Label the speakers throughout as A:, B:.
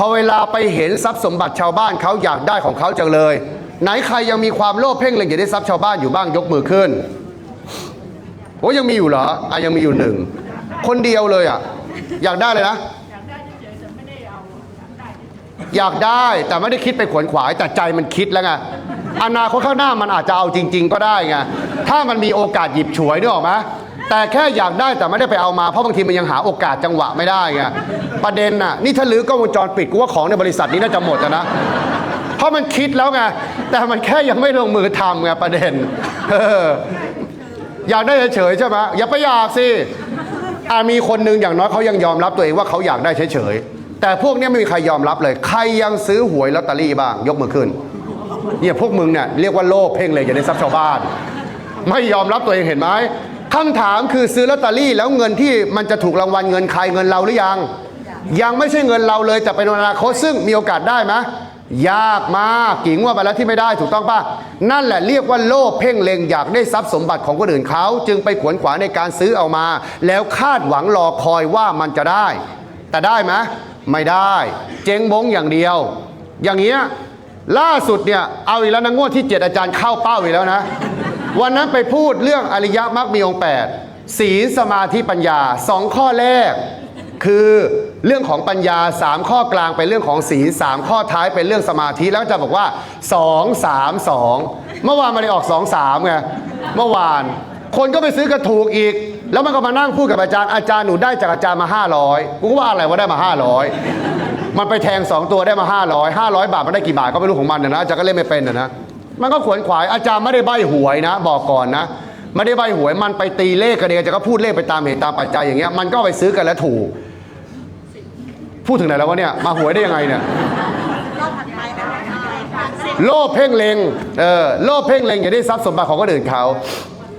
A: พอเวลาไปเห็นทรัพย์สมบัติชาวบ้านเขาอยากได้ของเขาจังเลย ไหนใครยังมีความโลภเพ่งเล็งอยากได้ทรัพย์ชาวบ้านอยู่บ้างยกมือขึ้นโอ้ยังมีอยู่เหรออะยังมีอยู่หนึ่งคนเดียวเลยอะอยากได้เลยนะอยากได้แต่ไม่ได้คิดไปขวนขวายแต่ใจมันคิดแล้วไงอนาคตข้างหน้ามันอาจจะเอาจริง ๆ ก็ได้ไงถ้ามันมีโอกาสหยิบฉวยนึกออกไหม แต่แค่อยากได้แต่ไม่ได้ไปเอามาเพราะบางทีมันยังหาโอกาสจังหวะไม่ได้ไงประเด็นน่ะนี่ถ้าลื้อกล้องวงจรปิดกูว่าของในบริษัทนี้น่าจะหมดนะ เพราะมันคิดแล้วไงแต่มันแค่ยังไม่ลงมือทำไงประเด็นเอออยากได้เฉยๆใช่ไหมอย่าไปอยากสิอามีคนหนึงอย่างน้อยเขายังยอมรับตัวเองว่าเขาอยากได้เฉยๆแต่พวกนี้ไม่มีใครยอมรับเลย ใครยังซื้อหวยลอตเตอรี่บ้าง ยกมือขึ้นเนี่ยพวกมึงเนี่ยเรียกว่าโลภเพ่งเลยอย่าได้ทรัพย์ชาวบ้าน ไม่ยอมรับตัวเองเห็นไหม คำถามคือซื้อลอตเตอรี่แล้วเงินที่มันจะถูกรางวัลเงินใครเงินเราหรือยัง ยังไม่ใช่เงินเราเลยแต่เป็นอนาคตซึ่งมีโอกาสได้ไหมยากมากกิ่งว่าไปแล้วที่ไม่ได้ถูกต้องป่ะ นั่นแหละเรียกว่าโลภเพ่งเล็งอยากได้ทรัพย์สมบัติของคนอื่นเขา จึงไปขวนขวายในการซื้อเอามา แล้วคาดหวังรอคอยว่ามันจะได้ แต่ได้ไหมไม่ได้ เจ๊งบงอย่างเดียว อย่างเงี้ยล่าสุดเนี่ยเอาอีกแล้วนะงวดที่ 7 อาจารย์เข้าเป้าอีกแล้วนะ วันนั้นไปพูดเรื่องอริยมรรคมีองค์8ศีลสมาธิปัญญาสองข้อแรก คือเรื่องของปัญญา 3 ข้อกลางเป็นเรื่องของศีล3ข้อท้ายเป็นเรื่องสมาธิแล้วอาจะบอกว่า 2 3 2 เมื่อวานมาได้ออก 2 3ไงเมื่อวาน คนก็ไปซื้อกระถูกอีก แล้วมันก็มานั่งพูดกับอาจารย์อาจารย์หนูได้จากอาจารย์มา 500กูก็ว่าอะไรว่าได้มา 500 มันไปแทง 2 ตัวได้มา 500 500 บาทมันได้กี่บาทก็ไม่รู้ของมันนะอาจารย์ก็เล่นไม่เป็นนะ มันก็ขวนขวายอาจารย์ไม่ได้ใบหวยนะ บอกก่อนนะ ไม่ได้ใบหวยมันไปตีเลขกันเองจารย์ก็พูดเลขไปตามเหตุตามปัจจัยอย่างเงี้ยมันก็ไปซื้อกันแล้วถูก พูดถึงไหนแล้ววะเนี่ยมาหวยได้ยังไงเนี่ยโลภเพ่งเลงเออโลภเพ่งเลงอย่าได้ทรัพย์สมบัติของคนอื่นเขา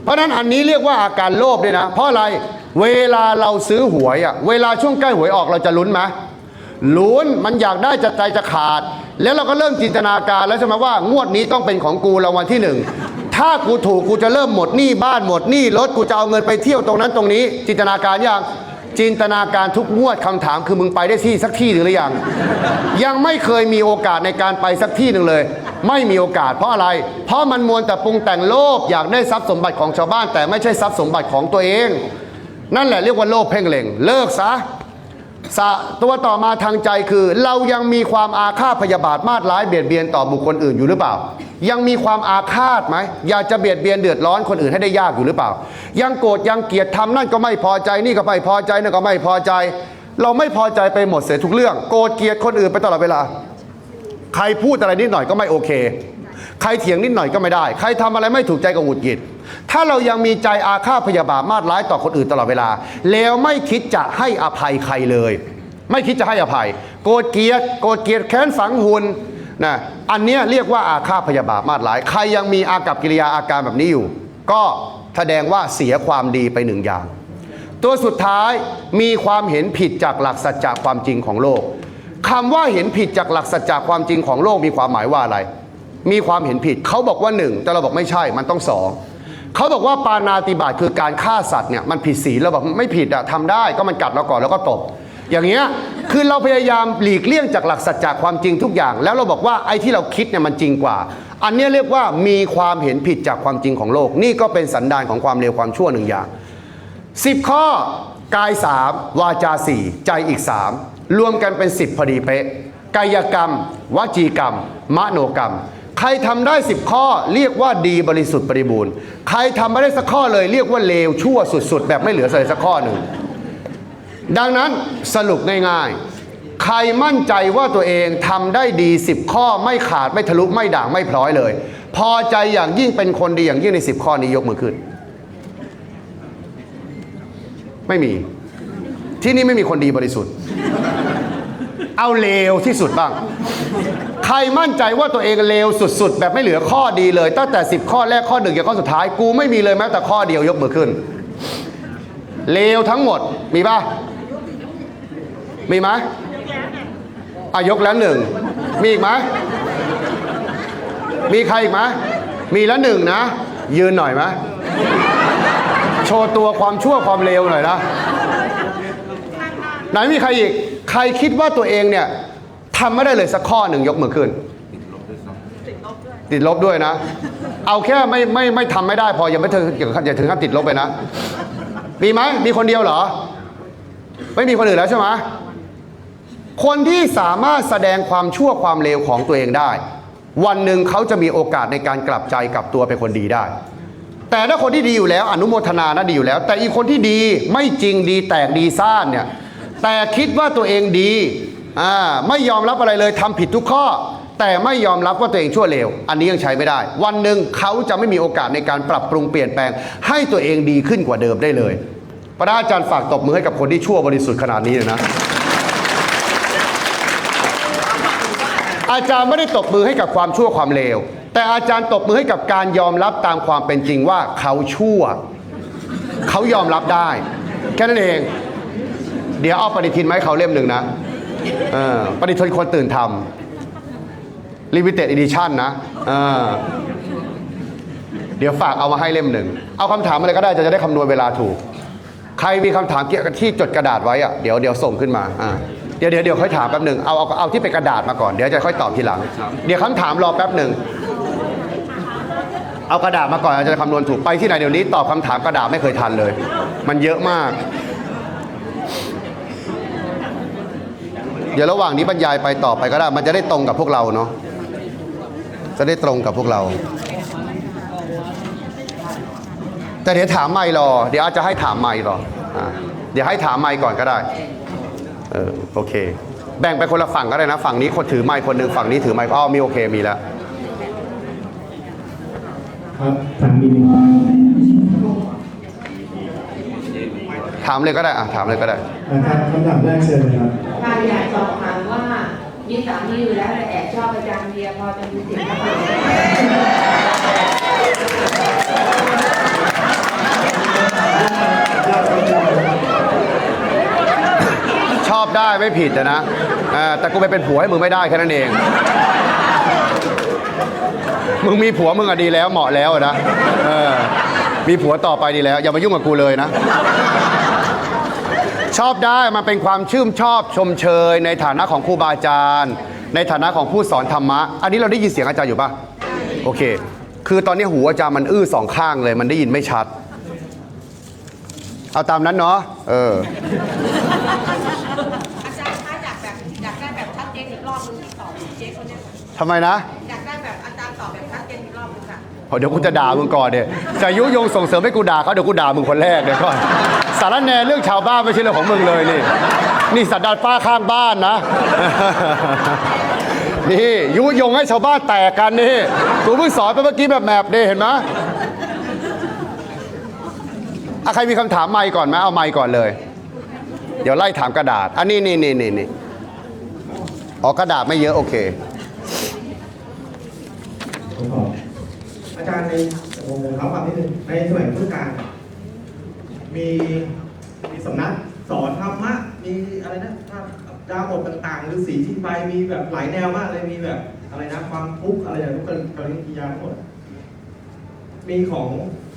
A: เพราะฉะนั้นอันนี้เรียกว่าอาการโลภด้วยนะ เพราะอะไรเวลาเราซื้อหวยอะเวลาช่วงใกล้หวยออกเราจะลุ้นไหมลุ้นมันอยากได้จะใจจะขาด แล้วเราก็เริ่มจินตนาการแล้วใช่ไหมว่างวดนี้ต้องเป็นของกูรางวัลที่หนึ่งถ้ากูถูกกูจะเริ่มหมดหนี้บ้านหมดหนี้รถกูจะเอาเงินไปเที่ยวตรงนั้นตรงนี้ จินตนาการยังจินตนาการทุกงวดคำถามคือมึงไปได้ที่สักที่หนึ่งหรือยัง ยังไม่เคยมีโอกาสในการไปสักที่หนึ่งเลย ไม่มีโอกาสเพราะอะไร เพราะมันมวลแต่ปรุงแต่งโลภอยากได้ทรัพย์สมบัติของชาวบ้าน แต่ไม่ใช่ทรัพย์สมบัติของตัวเอง นั่นแหละเรียกว่าโลภเพ่งเล็งเลิกซะ สะตัวต่อมาทางใจคือ เรายังมีความอาฆาตพยาบาทมาดร้ายเบียดเบียนต่อบุคคลอื่นอยู่หรือเปล่า ยังมีความอาฆาตไหมอยากจะเบียดเบียนเดือดร้อนคนอื่นให้ได้ยากอยู่หรือเปล่า ยังโกรธยังเกลียดทำนั่นก็ไม่พอใจนี่ก็ไม่พอใจนั่นก็ไม่พอใจ เราไม่พอใจไปหมดเสียทุกเรื่อง โกรธเกลียดคนอื่นไปตลอดเวลา ใครพูดอะไรนิดหน่อยก็ไม่โอเค ใครเถียงนิดหน่อยก็ไม่ได้ ใครทำอะไรไม่ถูกใจก็หงุดหงิด ถ้าเรายังมีใจอาฆาตพยาบาทมาดร้ายต่อคนอื่นตลอดเวลา แล้วไม่คิดจะให้อภัยใครเลย ไม่คิดจะให้อภัย โกรธเกลียดโกรธเกลียดแค้นฝังหุนนะอันเนี้ยเรียกว่าอาฆาตพยาบาทมาดร้าย ใครยังมีอากับกิริยาอาการแบบนี้อยู่ ก็แสดงว่าเสียความดีไปหนึ่งอย่าง ตัวสุดท้ายมีความเห็นผิดจากหลักสัจจะความจริงของโลกคำว่าเห็นผิดจากหลักสัจจะความจริงของโลกมีความหมายว่าอะไร มีความเห็นผิดเขาบอกว่าหนึ่งแต่เราบอกไม่ใช่มันต้องสองเขาบอกว่าปานาติบาตคือการฆ่าสัตว์เนี่ยมันผิดศีลเราบอกไม่ผิดอะทำได้ก็มันกัดเราก่อนแล้วก็ตบ อย่างเงี้ยคือเราพยายามหลีกเลี่ยงจากหลักสัจจะความจริงทุกอย่าง แล้วเราบอกว่าไอ้ที่เราคิดเนี่ยมันจริงกว่า อันนี้เรียกว่ามีความเห็นผิดจากความจริงของโลก นี่ก็เป็นสันดานของความเลวความชั่วหนึ่งอย่างสิบข้อกายสามวาจาสี่ใจอีกสามรวมกันเป็นสิบพอดีเป๊ะกายกรรม วจีกรรม มโนกรรม ใครทำได้สิบข้อเรียกว่าดีบริสุทธิ์บริบูรณ์ ใครทำไม่ได้สักข้อเลยเรียกว่าเลวชั่วสุด ๆ แบบไม่เหลือเลยสักข้อหนึ่ง ดังนั้นสรุปง่ายๆ ใครมั่นใจว่าตัวเองทำได้ดีสิบข้อไม่ขาดไม่ทะลุไม่ด่างไม่พร้อยเลย พอใจอย่างยิ่งเป็นคนดีอย่างยิ่งในสิบข้อนี้ยกมือขึ้น ไม่มี ที่นี่ไม่มีคนดีบริสุทธิ์ เอาเลวที่สุดบ้าง ใครมั่นใจว่าตัวเองเลวสุด ๆ แบบไม่เหลือข้อดีเลย ตั้งแต่ 10 ข้อแรกข้อหนึ่งอย่างข้อสุดท้าย กูไม่มีเลยแม้แต่ข้อเดียวยกมือขึ้น เลวทั้งหมดมีป่ะ มีไหมอะยกแล้วหนึ่ง มีอีกไหมมีใครอีกไหมมีแล้วหนึ่งนะ ยืนหน่อยไหมโชว์ตัวความชั่วความเลวหน่อยนะ ไหนมีใครอีก ใครคิดว่าตัวเองเนี่ยทำไม่ได้เลยสักข้อหนึ่งยกมือขึ้น ติดลบด้วยนะ เอาแค่ไม่ไม่ไม่ทำไม่ได้พออย่าไม่ถึงอย่าถึงขั้นติดลบไปนะ มีไหมมีคนเดียวเหรอ ไม่มีคนอื่นแล้วใช่ไหมคนที่สามารถแสดงความชั่วความเลวของตัวเองได้ วันหนึ่งเขาจะมีโอกาสในการกลับใจกลับตัวเป็นคนดีได้ แต่ถ้าคนที่ดีอยู่แล้วอนุโมทนานะดีอยู่แล้ว แต่อีกคนที่ดีไม่จริงดีแตกดีซ่านเนี่ย แต่คิดว่าตัวเองดีอ่าไม่ยอมรับอะไรเลยทำผิดทุกข้อ แต่ไม่ยอมรับว่าตัวเองชั่วเลว อันนี้ยังใช้ไม่ได้ วันหนึ่งเขาจะไม่มีโอกาสในการปรับปรุงเปลี่ยนแปลง ให้ตัวเองดีขึ้นกว่าเดิมได้เลยพระอาจารย์ฝากตบมือให้กับคนที่ชั่วบริสุทธิ์ขนาดนี้เลยนะอาจารย์ไม่ได้ตบมือให้กับความชั่วความเลว แต่อาจารย์ตบมือให้กับการยอมรับตามความเป็นจริงว่าเขาชั่ว เขายอมรับได้ แค่นั้นเอง เดี๋ยวเอาปฏิทินมาให้เขาเล่มหนึ่งนะเออปฏิทินคนตื่นทำลิมิเต็ดอีดิชั่นนะเออเดี๋ยวฝากเอามาให้เล่มหนึ่ง เอาคำถามอะไรก็ได้จะจะได้คำนวณเวลาถูก ใครมีคำถามเกี่ยวกับที่จดกระดาษไว้อะเดี๋ยวเดี๋ยวส่งขึ้นมาอ่าเดี๋ยวเดี๋ยวเดี๋ยวค่อยถามแป๊บหนึ่งเอาเอาเอาที่เป็นกระดาษมาก่อนเดี๋ยวจะค่อยตอบทีหลัง เดี๋ยวคำถามรอแป๊บหนึ่งเอากระดาษมาก่อนอาจจะคำนวณถูกไปที่ไหนเดี๋ยวนี้ตอบคำถามกระดาษไม่เคยทันเลย มันเยอะมาก เดี๋ยวระหว่างนี้บรรยายไปต่อไปก็ได้ มันจะได้ตรงกับพวกเราเนาะจะได้ตรงกับพวกเรา แต่เดี๋ยวถามไม่รอ เดี๋ยวอาจจะให้ถามไม่รออเดี๋ยวให้ถามไม่ก่อนก็ได้เออโอเค แบ่งไปคนละฝั่งก็ได้นะ ฝั่งนี้คนถือไม้คนหนึ่งฝั่งนี้ถือไม้อ้อมีโอเคมีแล้ว
B: ครับทางนี้
A: ถามเลยก็ได้อะถามเลยก็ได้
B: นะครับคำถามแรกเชิญเลยครับ
C: ค่ะอยากสอบถามว่ามีสามีอยู่แล้วแต่แอบชอบอาจารย์เบียร์พอจะมีสิทธิ์ไหม
A: ชอบได้ไม่ผิดอะนะอ่าแต่กูไปเป็นผัวให้มึงไม่ได้แค่นั้นเอง มึงมีผัวมึงอะดีแล้วเหมาะแล้วอะนะเออมีผัวต่อไปดีแล้ว อย่ามายุ่งกับกูเลยนะ ชอบได้มันเป็นความชื่นชอบชมเชย ในฐานะของครูบาอาจารย์ ในฐานะของผู้สอนธรรมะ อันนี้เราได้ยินเสียงอาจารย์อยู่ปะโอเค คือตอนนี้หูอาจารย์มันอื้อสองข้างเลย มันได้ยินไม่ชัด เอาตามนั้นเนาะเออ
D: อาจารย์คะอยากแบบอยากได้แบบชัดเจนอีกรอบนึงที่ตอบเจ๊คนเนี้ย
A: ทำไมนะ
D: อยากได้แบบอาจารย์ตอบแบบชัดเจนอีกรอบนึงค่ะ
A: เอาเดี๋ยวกูจะด่ามึงก่อนเดี๋ยวจะยุยงส่งเสริมให้กูด่าเขาเดี๋ยวกูด่ามึงคนแรกเดี๋ยวก่อน สารแนเรื่องชาวบ้านไม่ใช่เรื่องของมึงเลยนี่ นี่สัตว์ดานป้าข้างบ้านนะ นี่ยุยงให้ชาวบ้านแตกกันนี่กูเพิ่งสอนไปเมื่อกี้แบบแมบนี่เห็นไหมอะใครมีคำถามไม่ก่อนไหมเอาไม่ก่อนเลย เดี๋ยวไล่ถามกระดาษ อันนี้นี่นี่นี่นี่อ๋อกระดาษไม่เยอะ โอเค
B: ขออาจารย์ในผมผมความนิดนึงในสมัยพุทธกาล มีมีสำนักสอนธรรมะ มีอะไรนะภาพดาวบทต่างๆ หรือสีที่ไปมีแบบหลายแนวมากเลย มีแบบอะไรนะความทุกข์อะไรอย่างทุกคนกริยาทั้งหมด มีของ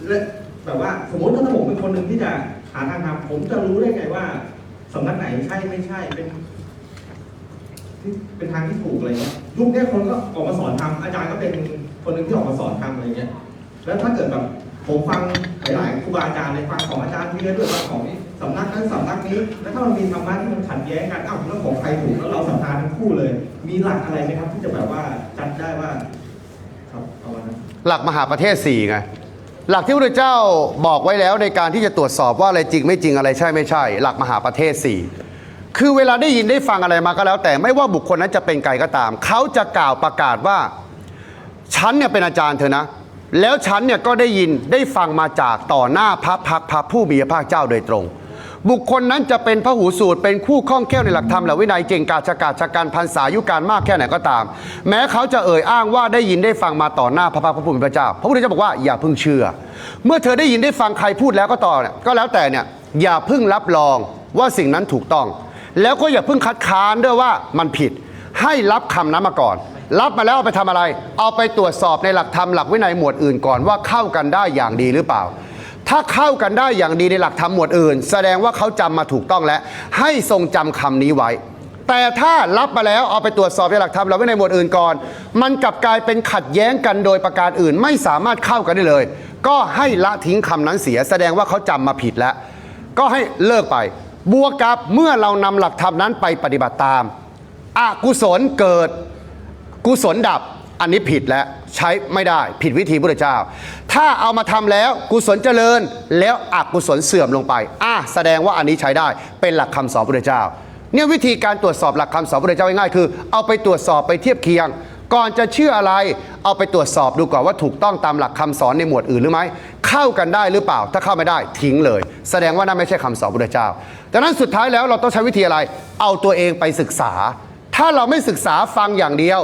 B: และแบบว่าสมมติถ้าผมเป็นคนหนึ่งที่จะหาทางทำผมจะรู้ได้ไงว่าสำนักไหนใช่ไม่ใช่เป็นที่เป็นทางที่ถูกอะไรเงี้ยยุคเนี้ยคนก็ออกมาสอนทำอาจารย์ก็เป็นคนหนึ่งที่ออกมาสอนทำอะไรเงี้ย แล้วถ้าเกิดแบบ ผมฟังหลายๆครูบาอาจารย์ในฟังของอาจารย์เบียร์ด้วยฟังของสำนักนั้นสำนักนี้ แล้วถ้ามันมีธรรมะที่มันขัดแย้งกันอ้าวแล้วของใครถูกแล้วเราสัมภาษณ์ทั้งคู่เลย มีหลักอะไรไหมครับ ที่จะแบบว่าจัดได้ว่าครับเอาวันนั้น
A: หลักมหาประเทศสี่ไงหลักที่พระเจ้าบอกไว้แล้วในการที่จะตรวจสอบว่าอะไรจริงไม่จริงอะไรใช่ไม่ใช่ หลักมหาประเทศสี่คือเวลาได้ยินได้ฟังอะไรมาก็แล้ว แต่ไม่ว่าบุคคลนั้นจะเป็นใครก็ตาม เขาจะกล่าวประกาศว่า ฉันเนี่ยเป็นอาจารย์เธอนะ แล้วฉันเนี่ยก็ได้ยินได้ฟังมาจากต่อหน้าพระพักพระผู้มีพระภาคเจ้าโดยตรง บุคคลนั้นจะเป็นพระหูสูตรเป็นคู่ข้องแคล่วในหลักธรรมและวินัยเก่งกาจกาจการพันษายุการมากแค่ไหนก็ตาม แม้เขาจะเอ่ยอ้างว่าได้ยินได้ฟังมาต่อหน้าพระพักพระผู้มีพระเจ้า พระพุทธเจ้าบอกว่าอย่าเพิ่งเชื่อ เมื่อเธอได้ยินได้ฟังใครพูดแล้วก็ต่อเนี่ยก็แล้วแต่เนี่ยอย่าเพิ่งรับรองว่าสิ่งนั้นถูกต้อง แล้วก็อย่าเพิ่งคัดค้านด้วยว่ามันผิดให้รับคำนั้นมาก่อน รับมาแล้วเอาไปทำอะไร เอาไปตรวจสอบในหลักธรรมหลักวินัยหมวดอื่นก่อนว่าเข้ากันได้อย่างดีหรือเปล่า ถ้าเข้ากันได้อย่างดีในหลักธรรมหมวดอื่น แสดงว่าเขาจำมาถูกต้องแล้ว ให้ทรงจำคำนี้ไว้ แต่ถ้ารับมาแล้วเอาไปตรวจสอบในหลักธรรมเราไว้ในหมวดอื่นก่อน มันกลับกลายเป็นขัดแย้งกันโดยประการอื่น ไม่สามารถเข้ากันได้เลย ก็ให้ละทิ้งคำนั้นเสีย แสดงว่าเขาจำมาผิดแล้ว ก็ให้เลิกไปบวกกับเมื่อเรานำหลักธรรมนั้นไปปฏิบัติตามอกุศลเกิด กุศลดับอันนี้ผิดแล้วใช้ไม่ได้ผิดวิธีพระเจ้า ถ้าเอามาทำแล้วกุศลเจริญแล้วอกุศลเสื่อมลงไปอะแสดงว่าอันนี้ใช้ได้เป็นหลักคำสอนพระเจ้า เนี่ยวิธีการตรวจสอบหลักคำสอนพระเจ้าง่ายๆคือ เอาไปตรวจสอบไปเทียบเคียง ก่อนจะเชื่ออะไรเอาไปตรวจสอบดูก่อนว่าถูกต้องตามหลักคำสอนในหมวดอื่นหรือไม่เข้ากันได้หรือเปล่า ถ้าเข้าไม่ได้ทิ้งเลย แสดงว่านั่นไม่ใช่คำสอนพระเจ้าดังนั้นสุดท้ายแล้วเราต้องใช้วิธีอะไร เอาตัวเองไปศึกษา ถ้าเราไม่ศึกษาฟังอย่างเดียว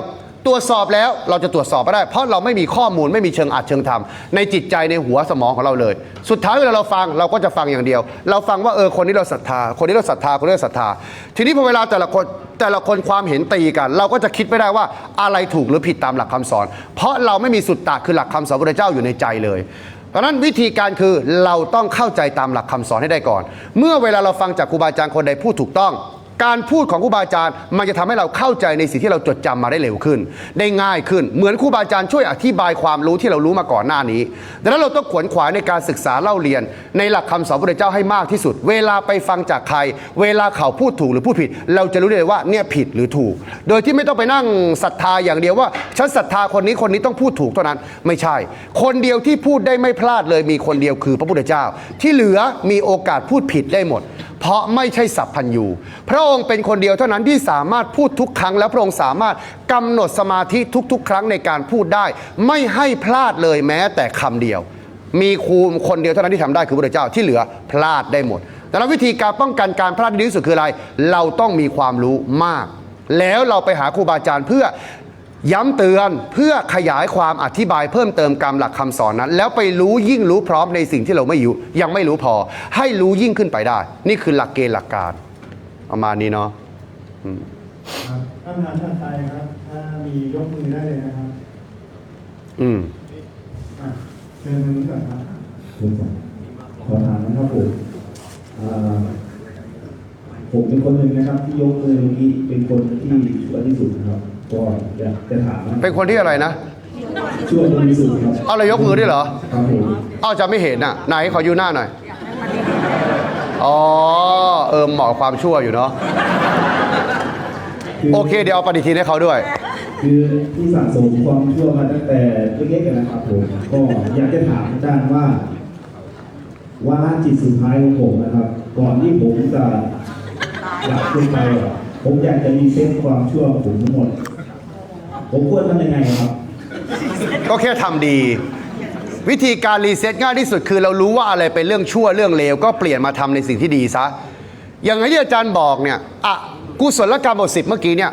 A: ตรวจสอบแล้วเราจะตรวจสอบไม่ได้ เพราะเราไม่มีข้อมูลไม่มีเชิงอัดเชิงธรรมในจิตใจในหัวสมองของเราเลย สุดท้ายเวลาเราฟังเราก็จะฟังอย่างเดียว เราฟังว่าเออคนนี้เราศรัทธา คนนี้เราศรัทธาคนนี้เราศรัทธา ทีนี้พอเวลาแต่ละคนแต่ละคนความเห็นตีกัน เราก็จะคิดไม่ได้ว่าอะไรถูกหรือผิดตามหลักคำสอน เพราะเราไม่มีสุตตะคือหลักคำสอนพระเจ้าอยู่ในใจเลยเพราะฉะนั้นวิธีการคือเราต้องเข้าใจตามหลักคำสอนให้ได้ก่อน เมื่อเวลาเราฟังจากครูบาอาจารย์คนใดพูดถูกต้อง การพูดของครูบาอาจารย์ มันจะทำให้เราเข้าใจในสิ่งที่เราจดจำมาได้เร็วขึ้น ได้ง่ายขึ้น เหมือนครูบาอาจารย์ช่วยอธิบายความรู้ที่เรารู้มาก่อนหน้านี้ ดังนั้นเราต้องขวนขวายในการศึกษาเล่าเรียน ในหลักคำสอนพระเจ้าให้มากที่สุด เวลาไปฟังจากใคร เวลาเขาพูดถูกหรือพูดผิด เราจะรู้เลยว่าเนี่ยผิดหรือถูก โดยที่ไม่ต้องไปนั่งศรัทธาอย่างเดียวว่าฉันศรัทธาคนนี้คนนี้ต้องพูดถูกเท่านั้น ไม่ใช่ คนเดียวที่พูดได้ไม่พลาดเลยมีคนเดียวคือพระพุทธเจ้า ที่เหลือมีโอกาสพูดผิดได้หมด เพราะไม่ใช่สัพพัญญูพระองค์เป็นคนเดียวเท่านั้นที่สามารถพูดทุกครั้ง และพระองค์สามารถกำหนดสมาธิทุก ๆ ครั้งในการพูดได้ ไม่ให้พลาดเลยแม้แต่คำเดียว มีครูคนเดียวเท่านั้นที่ทำได้คือพระเจ้าที่เหลือพลาดได้หมดแต่ละวิธีการป้องกันการพลาดที่ดีที่สุดคืออะไร เราต้องมีความรู้มาก แล้วเราไปหาครูบาอาจารย์เพื่อ ย้ำเตือนเพื่อขยายความอธิบายเพิ่มเติมกรรมหลักคำสอนนั้น แล้วไปรู้ยิ่งรู้พร้อมในสิ่งที่เราไม่อยู่ ยังไม่รู้พอ ให้รู้ยิ่งขึ้นไปได้ นี่คือหลักเกณฑ์หลักการประมาณนี้เนาะ
E: ครับท่านประธานท่านไทยครับถ้ามียกมือได้เลยนะครับ
A: อืม
E: อะเชิญทางนี้ก่อนครับ
F: ผมขอถามนะครับผมอ่าผมเป็นคนหนึ่งนะครับ ที่ยกมือเมื่อกี้เป็นคนที่ชั่วที่สุดนะครับ ก็อยากจะถาม
A: เป็นคนที่อะไรนะ
F: ชั่วที่สุดครับ
A: เอาเลยยกมือด้วยเหรอ
F: ครับผม
A: เอาจะไม่เห็นอะไหนขอยูหน้าหน่อยอ๋อเออเหมาะกับความชั่วอยู่เนาะโอเค เดี๋ยวเอาปฏิทินให้เขาด้วย
F: คือที่สะสมความชั่วมาตั้งแต่เล็กๆนะครับผมก็อยากจะถามอาจารย์ว่าวาระจิตสุดท้ายของผมนะครับ ก่อนที่ผมจะหลับลงไปอะผมอยากจะรีเซ็ตความชั่วของผมทั้งหมด ผมควรทำยังไงครับ
A: ก็แค่ทำดี วิธีการรีเซ็ตง่ายที่สุดคือเรารู้ว่าอะไรเป็นเรื่องชั่วเรื่องเลวก็เปลี่ยนมาทำในสิ่งที่ดีซะ อย่างที่อาจารย์บอกเนี่ยอะกุศลกรรมบทสิบเมื่อกี้เนี่ย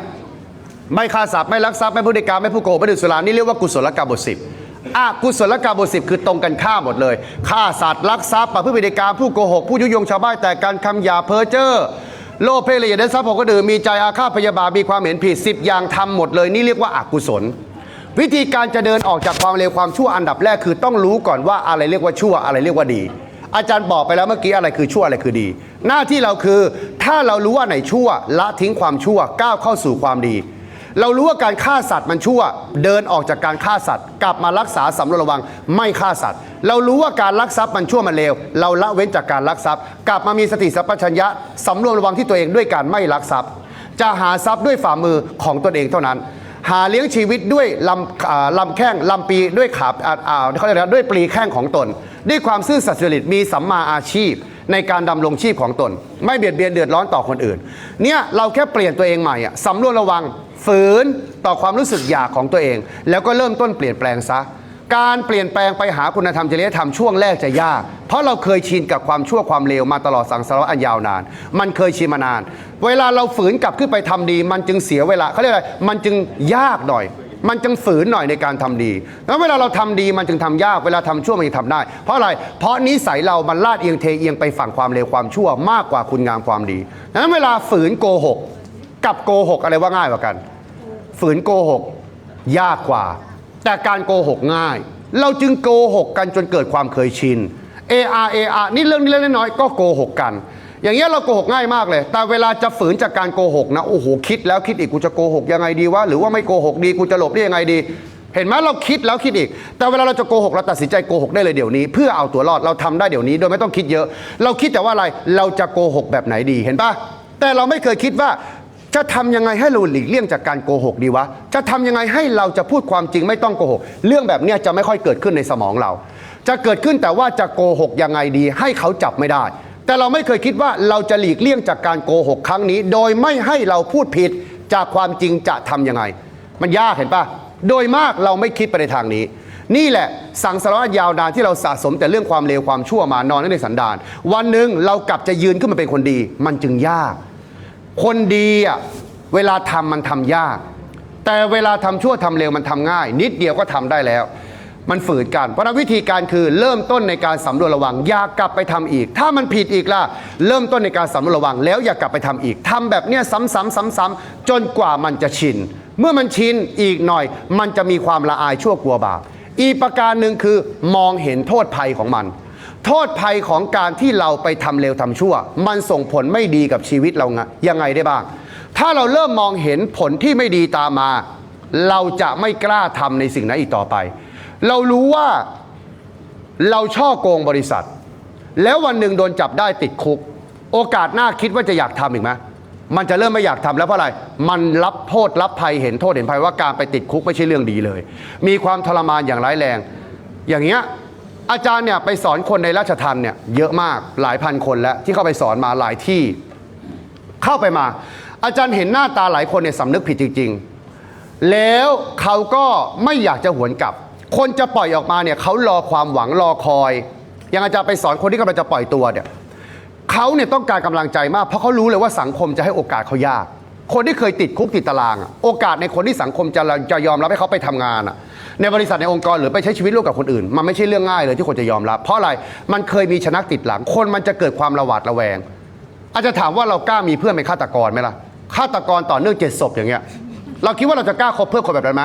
A: ไม่ฆ่าสัตว์ไม่ลักทรัพย์ไม่พูดการไม่พูดโกหกไม่ดื่มสุรานี่เรียกว่ากุศลกรรมบทสิบอะกุศลกรรมบทสิบคือตรงกันข้ามหมดเลยฆ่าสัตว์ลักทรัพย์ประพฤติการผู้โกหกผู้ยุยงชาวบ้านแต่การคำหยาเพ้อเจ้อ โลภเพลยเอียดได้ทรัพย์ของคนอื่นมีใจอาฆาตพยาบาทมีความเห็นผิดสิบอย่างทำหมดเลย นี่เรียกว่าอกุศล วิธีการจะเดินออกจากความเลวความชั่วอันดับแรกคือต้องรู้ก่อนว่าอะไรเรียกว่าชั่วอะไรเรียกว่าดี อาจารย์บอกไปแล้วเมื่อกี้อะไรคือชั่วอะไรคือดี หน้าที่เราคือ ถ้าเรารู้ว่าไหนชั่วละทิ้งความชั่วก้าวเข้าสู่ความดี เรารู้ว่าการฆ่าสัตว์มันชั่ว เดินออกจากการฆ่าสัตว์ กลับมารักษาสำรวจระวังไม่ฆ่าสัตว์ เรารู้ว่าการลักทรัพย์มันชั่วมันเลว เราละเว้นจากการลักทรัพย์ กลับมามีสติสัพพัญญะสำรวจระวังที่ตัวเองด้วยการไม่ลักทรัพย์ จะหาทรัพย์ด้วยฝ่ามือของตนเองเท่านั้น หาเลี้ยงชีวิตด้วยลำลำแข้งลำปีด้วยขาอ่าอ่าเขาเรียกอะไรนะด้วยปลีแข้งของตน ด้วยความซื่อสัตย์สุจริตมีสัมมาอาชีพในการดำรงชีพของตน ไม่เบียดเบียนเดือดร้อนต่อคนอื่น เนี่ยเราแค่เปลี่ยนตัวเองใหม่อะสำรวจระวัง ฝืนต่อความรู้สึกอยากของตัวเอง แล้วก็เริ่มต้นเปลี่ยนแปลงซะ การเปลี่ยนแปลงไปหาคุณธรรมจริยธรรมช่วงแรกจะยาก เพราะเราเคยชินกับความชั่วความเลวมาตลอดสังสารวัฏอันยาวนาน มันเคยชินมานาน เวลาเราฝืนกลับขึ้นไปทำดี มันจึงเสียเวลาเขาเรียกอะไรมันจึงยากหน่อยมันจึงฝืนหน่อยในการทำดี แล้วเวลาเราทำดีมันจึงทำยาก เวลาทำชั่วมันจึงทำได้ เพราะอะไร เพราะนิสัยเรามันลาดเอียงเทเอียงไปฝั่งความเลวความชั่วมากกว่าคุณงามความดีงนั้นเวลาฝืนโกหก กับโกหกอะไรว่าง่ายกว่ากัน ฝืนโกหก ยากกว่า แต่การโกหกง่าย เราจึงโกหกกันจนเกิดความเคยชิน AR AR นี่เรื่องเล็กน้อยก็โกหกกัน อย่างเงี้ยเราโกหกง่ายมากเลย แต่เวลาจะฝืนจากการโกหกนะโอ้โหคิดแล้วคิดอีกกูจะโกหกยังไงดีวะหรือว่าไม่โกหกดีกูจะหลบได้ยังไงดี เห็นไหมเราคิดแล้วคิดอีก แต่เวลาเราจะโกหกเราตัดสินใจโกหกได้เลยเดี๋ยวนี้ เพื่อเอาตัวรอดเราทำได้เดี๋ยวนี้ โดยไม่ต้องคิดเยอะ เราคิดแต่ว่าอะไรเราจะโกหกแบบไหนดีเห็นปะแต่เราไม่เคยคิดว่า จะทำยังไงให้เราหลีกเลี่ยงจากการโกหกดีวะ จะทำยังไงให้เราจะพูดความจริงไม่ต้องโกหก เรื่องแบบนี้จะไม่ค่อยเกิดขึ้นในสมองเรา จะเกิดขึ้นแต่ว่าจะโกหกยังไงดี ให้เขาจับไม่ได้ แต่เราไม่เคยคิดว่าเราจะหลีกเลี่ยงจากการโกหกครั้งนี้ โดยไม่ให้เราพูดผิดจากความจริงจะทำยังไง มันยากเห็นปะโดยมากเราไม่คิดไปในทางนี้ นี่แหละสังสารวัตยาวนานที่เราสะสมแต่เรื่องความเลวความชั่วมานอนในสันดาน วันหนึ่งเรากลับจะยืนขึ้นมาเป็นคนดี มันจึงยาก คนดีอะเวลาทำมันทำยาก แต่เวลาทำชั่วทำเร็วมันทำง่าย นิดเดียวก็ทำได้แล้ว มันฝืนกันเพราะนั้นวิธีการคือเริ่มต้นในการสำรวจระวัง อย่ากลับไปทำอีก ถ้ามันผิดอีกล่ะเริ่มต้นในการสำรวจระวัง แล้วอย่ากลับไปทำอีกทำแบบเนี้ยซ้ำๆซ้ำๆจนกว่ามันจะชิน เมื่อมันชินอีกหน่อย มันจะมีความละอายชั่วกลัวบาปอีกประการหนึ่งคือมองเห็นโทษภัยของมัน โทษภัยของการที่เราไปทำเลวทำชั่ว มันส่งผลไม่ดีกับชีวิตเราไงยังไงได้บ้าง ถ้าเราเริ่มมองเห็นผลที่ไม่ดีตามมา เราจะไม่กล้าทำในสิ่งนั้นอีกต่อไป เรารู้ว่าเราช่อโกงบริษัท แล้ววันหนึ่งโดนจับได้ติดคุก โอกาสหน้าคิดว่าจะอยากทำอีกไหมมันจะเริ่มไม่อยากทำแล้วเพราะอะไร มันรับโทษรับภัยเห็นโทษเห็นภัยว่าการไปติดคุกไม่ใช่เรื่องดีเลย มีความทรมานอย่างร้ายแรง อย่างเงี้ย อาจารย์เนี่ยไปสอนคนในราชทันเนี่ยเยอะมากหลายพันคนแล้วที่เข้าไปสอนมาหลายที่ เข้าไปมา อาจารย์เห็นหน้าตาหลายคนเนี่ยสำนึกผิดจริง ๆ แล้วเขาก็ไม่อยากจะหวนกลับ คนจะปล่อยออกมาเนี่ยเขารอความหวังรอคอยอย่างอาจารย์ไปสอนคนที่กำลังจะปล่อยตัวเนี่ยเขาเนี่ยต้องการกำลังใจมากเพราะเขารู้เลยว่าสังคมจะให้โอกาสเขายาก คนที่เคยติดคุกติดตารางอะโอกาสในคนที่สังคมจะจะยอมรับให้เขาไปทำงานอะในบริษัทในองค์กรหรือไปใช้ชีวิตร่วมกับคนอื่น มันไม่ใช่เรื่องง่ายเลยที่คนจะยอมรับ เพราะอะไรมันเคยมีชนะติดหลัง คนมันจะเกิดความระหวาดระแวง อาจจะถามว่าเรากล้ามีเพื่อนเป็นฆาตกรไหมล่ะฆาตกรต่อเนื่องเจ็ดศพอย่างเงี้ย เราคิดว่าเราจะกล้าคบเพื่อนคนแบบนั้นไหม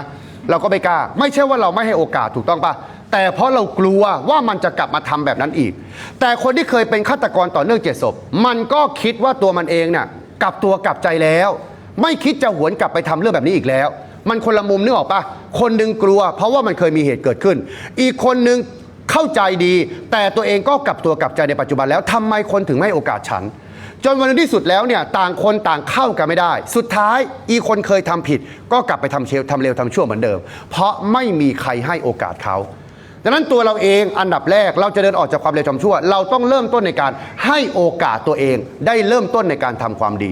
A: เราก็ไม่กล้า ไม่ใช่ว่าเราไม่ให้โอกาสถูกต้องปะแต่เพราะเรากลัวว่ามันจะกลับมาทำแบบนั้นอีก แต่คนที่เคยเป็นฆาตกรต่อเนื่องเจ็ดศพ มันก็คิดว่าตัวมันเองเนี่ยกลับตัวกลับใจแล้ว ไม่คิดจะหวนกลับไปทำเรื่องแบบนี้อีกแล้ว มันคนละมุมนึกออกปะคนหนึ่งกลัว เพราะว่ามันเคยมีเหตุเกิดขึ้น อีกคนหนึ่งเข้าใจดี แต่ตัวเองก็กลับตัวกลับใจในปัจจุบันแล้วทำไมคนถึงไม่ให้โอกาสฉัน จนวันที่สุดแล้วเนี่ยต่างคนต่างเข้ากันไม่ได้ สุดท้ายอีคนเคยทำผิด ก็กลับไปทำเชลทำเร็วทำชั่วเหมือนเดิม เพราะไม่มีใครให้โอกาสเขาดังนั้นตัวเราเองอันดับแรกเราจะเดินออกจากความเร็วทำชั่ว เราต้องเริ่มต้นในการให้โอกาสตัวเอง ได้เริ่มต้นในการทำความดี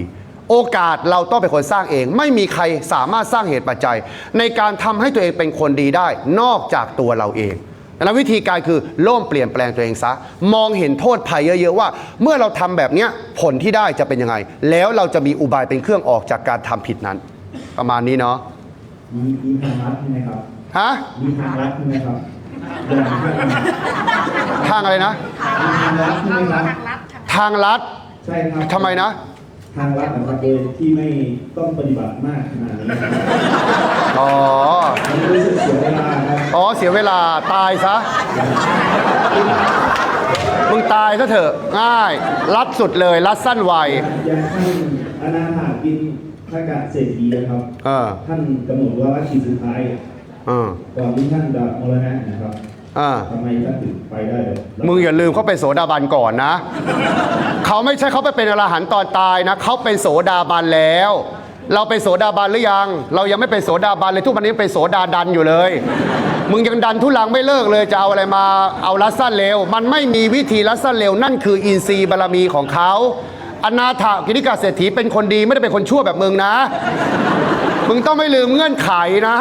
A: โอกาสเราต้องเป็นคนสร้างเอง ไม่มีใครสามารถสร้างเหตุปัจจัย ในการทำให้ตัวเองเป็นคนดีได้ นอกจากตัวเราเองดังนั้นวิธีการคือโล่มเปลี่ยนแปลงตัวเองซะ มองเห็นโทษภัยเยอะ ๆ ว่า เมื่อเราทำแบบเนี้ยผลที่ได้จะเป็นยังไง แล้วเราจะมีอุบายเป็นเครื่องออกจากการทำผิดนั้น ประมาณนี้เนาะ
F: มีมีทางลัดใช่ไหมครับ
A: ฮะ
F: มีทางลัดใช่ไหมครับอย่างทาง
A: ทางอะไรนะ
F: มีทางลัดใช่ไหมครับ
A: ทางลัด
F: ใช่ครับ
A: ทำไมนะ
F: ทางลัดนะครับโดยที่ไม่ต้องปฏิบัติมากขนาดนี้นะครับ
A: อ๋อ
F: มันรู้สึกเสียเวลาครับ
A: อ๋อ เสียเวลาตายซะ มึงตายซะเถอะ ง่าย รัดสุดเลย รัดสั้นไว
F: อย่างท่านอนาถาบินพระกาศเศรษฐีนะครับ
A: เออ
F: ท่านกำหนดว่าวัตถีสุดท้าย
A: เออ
F: ก่อนที่ท่านจะมรณะนะครับ
A: อ่า
F: ทำไมท่านถึงไปได้เลย
A: มึงอย่าลืมเขาเป็นโสดาบันก่อนนะ เขาไม่ใช่เขาไปเป็นอรหันต์ตอนตายนะเขาเป็นโสดาบันแล้ว เราเป็นโสดาบันหรือยัง เรายังไม่เป็นโสดาบันเลยทุกวันนี้เป็นโสดาดันอยู่เลย มึงยังดันทุลังไม่เลิกเลยจะเอาอะไรมาเอารัดสั้นเร็ว มันไม่มีวิธีรัดสั้นเร็วนั่นคืออินทรีย์บารมีของเขาอนาถากินิกาเศรษฐีเป็นคนดีไม่ได้เป็นคนชั่วแบบมึงนะ มึงต้องไม่ลืมเงื่อนไขนะ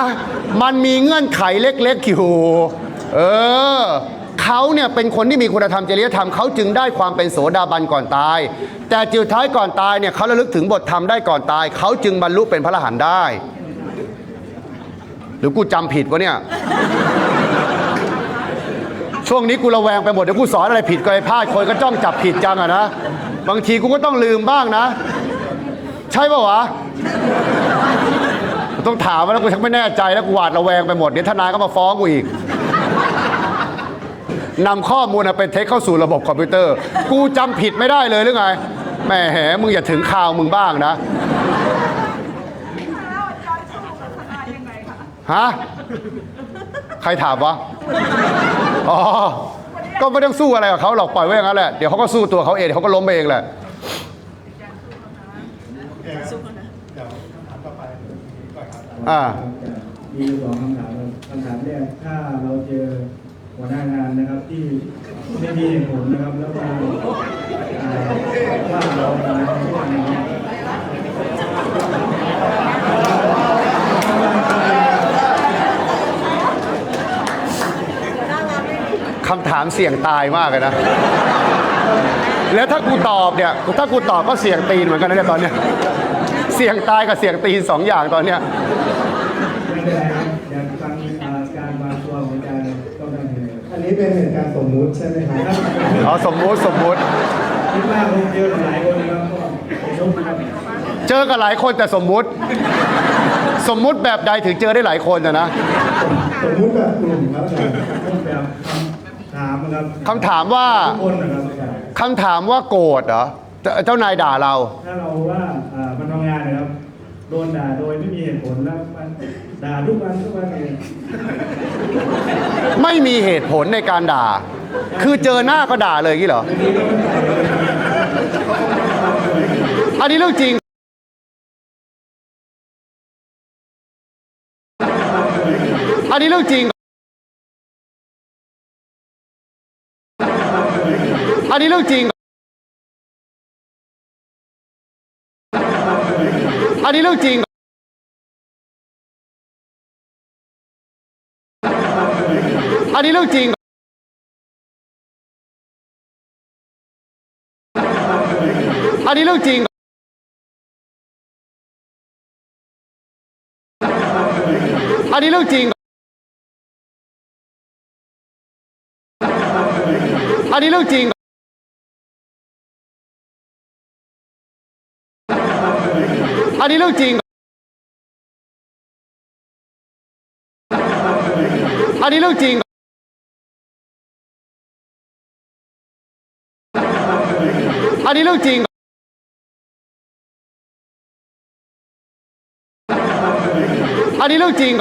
A: มันมีเงื่อนไขเล็กๆอยู่ เออเขาเนี่ยเป็นคนที่มีคุณธรรมจริยธรรมเขาจึงได้ความเป็นโสดาบันก่อนตาย แต่จิตท้ายก่อนตายเนี่ยเขาระลึกถึงบทธรรมได้ก่อนตาย เขาจึงบรรลุเป็นพระอรหันต์ได้ หรือกูจำผิดวะเนี่ย ช่วงนี้กูระแวงไปหมดเดี๋ยวกูสอนอะไรผิดก็ไอ้พลาดคนก็จ้องจับผิดจังอะนะบางทีกูก็ต้องลืมบ้างนะ ใช่ปะวะต้องถามว่าแล้วกูชักไม่แน่ใจแล้วกูหวาดระแวงไปหมดเดี๋ยวทนายก็มาฟ้องกูอีก นำข้อมูลไปเทคเข้าสู่ระบบคอมพิวเตอร์ กูจำผิดไม่ได้เลยหรือไงแหมมึงอย่าถึงข่าวมึงบ้างนะ
D: แล้วจอยสู้กับทนายยังไงคะ
A: ฮะใครถามวะอ๋อก็ไม่ต้องสู้อะไรกับเขาหรอกปล่อยไว้อย่างนั้นแหละเดี๋ยวเขาก็สู้ตัวเขาเองเดี๋ยวเขาก็ล้มไปเองแหละ
E: เดี๋ยวถามต่อไปก่อนครับ
A: อ่า
F: มีสองคำถามครับคำถามแรกถ้าเราเจอ หน้างานนะครับที่ไม่มีเหตุผลนะครับ แล้วมาว่าเราทำไมไม่ทำอย่างนี้
A: คำถามเสี่ยงตายมากเลยนะ แล้วถ้ากูตอบเนี่ย ถ้ากูตอบก็เสี่ยงตีนเหมือนกันนะเนี่ยตอนเนี้ย เสี่ยงตายกับเสี่ยงตีนสองอย่างตอนเนี้ย
F: เป็น
E: เหตุการณ์สมมุติใช่ไหมครับ
A: อ๋อสมมุติสมมุติ
F: คิดว่าคงเจอหลายคนนะครับก็เป็นทุกข์ครับ
A: เจอกันหลายคนแต่สมมุติ สมมุติแบบใดถึงเจอได้หลายคนอะนะ
E: สมมุติแบบกลุ่มครับอาจารย์
F: ต้องแบบคำถามนะครับ
A: คำถามว่า
F: ทุกคนนะครับอาจารย์
A: คำถามว่าโกรธเหรอเจ้าเจ้านายด่าเรา
F: ถ้าเราว่าอ่ามันทำงานนะครับ โดนด่าโดยไม่มีเหตุผลแล้วมัน ด่าทุกวันทุกวันเนี่ย
A: ไม่มีเหตุผลในการด่า คือเจอหน้าก็ด่าเลยอย่างนี้เหรอ อันนี้เรื่องจริง อันนี้เรื่องจริง อันนี้เรื่องจริง อันนี้เรื่องจริง อันนี้เรื่องจริง อันนี้เรื่องจริง อันนี้เรื่องจริง อันนี้เรื่องจริง อันนี้เรื่องจริง อันนี้เรื่องจริง อันนี้เรื่องจริง อันนี้เรื่องจริง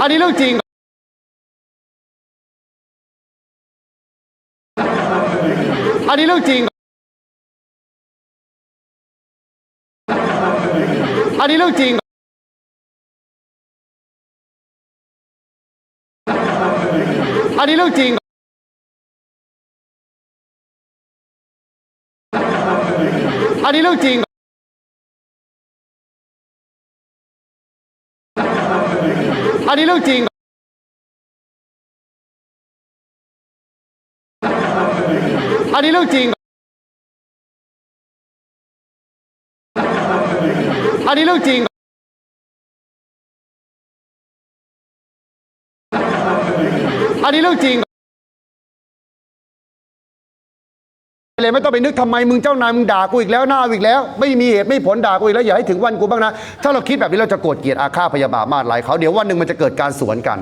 A: อันนี้เรื่องจริง อันนี้เรื่องจริง อันนี้เรื่องจริง อันนี้เรื่องจริง อันนี้เรื่องจริง อันนี้เรื่องจริง อันนี้เรื่องจริง อันนี้เรื่องจริง อันนี้เรื่องจริง เลยไม่ต้องไปนึกทำไมมึงเจ้านายมึงด่ากูอีกแล้วหน้าอีกแล้ว ไม่มีเหตุไม่ผลด่ากูอีกแล้วอย่าให้ถึงวันกูบ้างนะ ถ้าเราคิดแบบนี้เราจะโกรธเกลียดอาฆาตพยาบาทมาดหลายเขาเดี๋ยววันหนึ่งมันจะเกิดการสวนกัน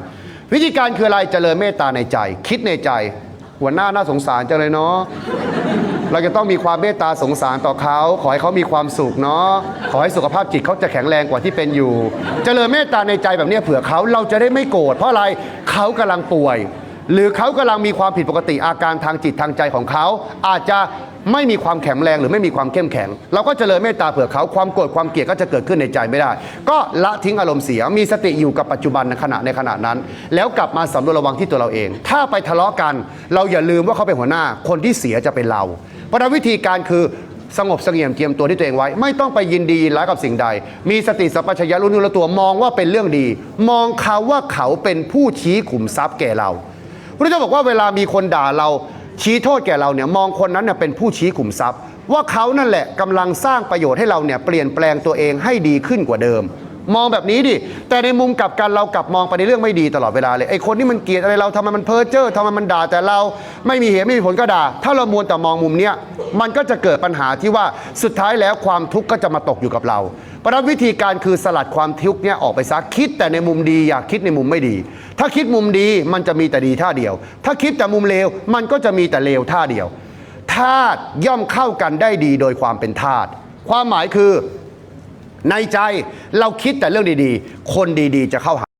A: วิธีการคืออะไรเจริญเมตตาในใจ คิดในใจ หัวหน้าน่าสงสารจังเลยเนาะเราจะต้องมีความเมตตาสงสารต่อเขา ขอให้เขามีความสุขเนาะขอให้สุขภาพจิตเขาจะแข็งแรงกว่าที่เป็นอยู่ เจริญเมตตาในใจแบบเนี้ยเผื่อเขาเราจะได้ไม่โกรธเพราะอะไรเขากำลังป่วย หรือเขากำลังมีความผิดปกติอาการทางจิตทางใจของเขา อาจจะไม่มีความแข็งแรงหรือไม่มีความเข้มแข็ง เราก็เจริญเมตตาเผื่อเขาความโกรธความเกลียดก็จะเกิดขึ้นในใจไม่ได้ ก็ละทิ้งอารมณ์เสียมีสติอยู่กับปัจจุบันในขณะในขณะนั้น แล้วกลับมาสำรวจระวังที่ตัวเราเอง ถ้าไปทะเลาะกัน เราอย่าลืมว่าเขาเป็นหัวหน้าคนที่เสียจะเป็นเรา เพราะนั้นวิธีการคือสงบเสงี่ยมเจียมตัวที่ตัวเองไว้ ไม่ต้องไปยินดีร้ายกับสิ่งใด มีสติสัพพัญญะรู้นื้อรู้ตัวมองว่าเป็นเรื่องดี มองเขาว่าเขาเป็นผู้ชี้ขุมทรัพย์แก่เรา พระเจ้าบอกว่าเวลามีคนด่าเราชี้โทษแก่เราเนี่ยมองคนนั้นเน่ยเป็นผู้ชี้ขุมทรัพย์ ว่าเขานั่นแหละกำลังสร้างประโยชน์ให้เราเนี่ยเปลี่ยนแปลงตัวเองให้ดีขึ้นกว่าเดิม มองแบบนี้ดิแต่ในมุมกลับกันเรากลับมองไปในเรื่องไม่ดีตลอดเวลาเลยไอ้คนที่มันเกลียดอะไรเราทำไมมันเพ้อเจ้อทำไมมันด่าแต่เราไม่มีเหตุไม่มีผลก็ด่า ถ้าเรามัวแต่มองมุมเนี้ยมันก็จะเกิดปัญหาที่ว่าสุดท้ายแล้วความทุกข์ก็จะมาตกอยู่กับเรา ราะนั้นวิธีการคือสลัดความทุกข์เนี่ยออกไปซะคิดแต่ในมุมดีอย่าคิดในมุมไม่ดี ถ้าคิดมุมดีมันจะมีแต่ดีท่าเดียว ถ้าคิดแต่มุมเลวมันก็จะมีแต่เลวท่าเดียวธาตุย่อมเข้ากันได้ดีโดยความเป็นธาตุความหมายคือในใจเราคิดแต่เรื่องดีๆ คนดีๆ จะเข้าหา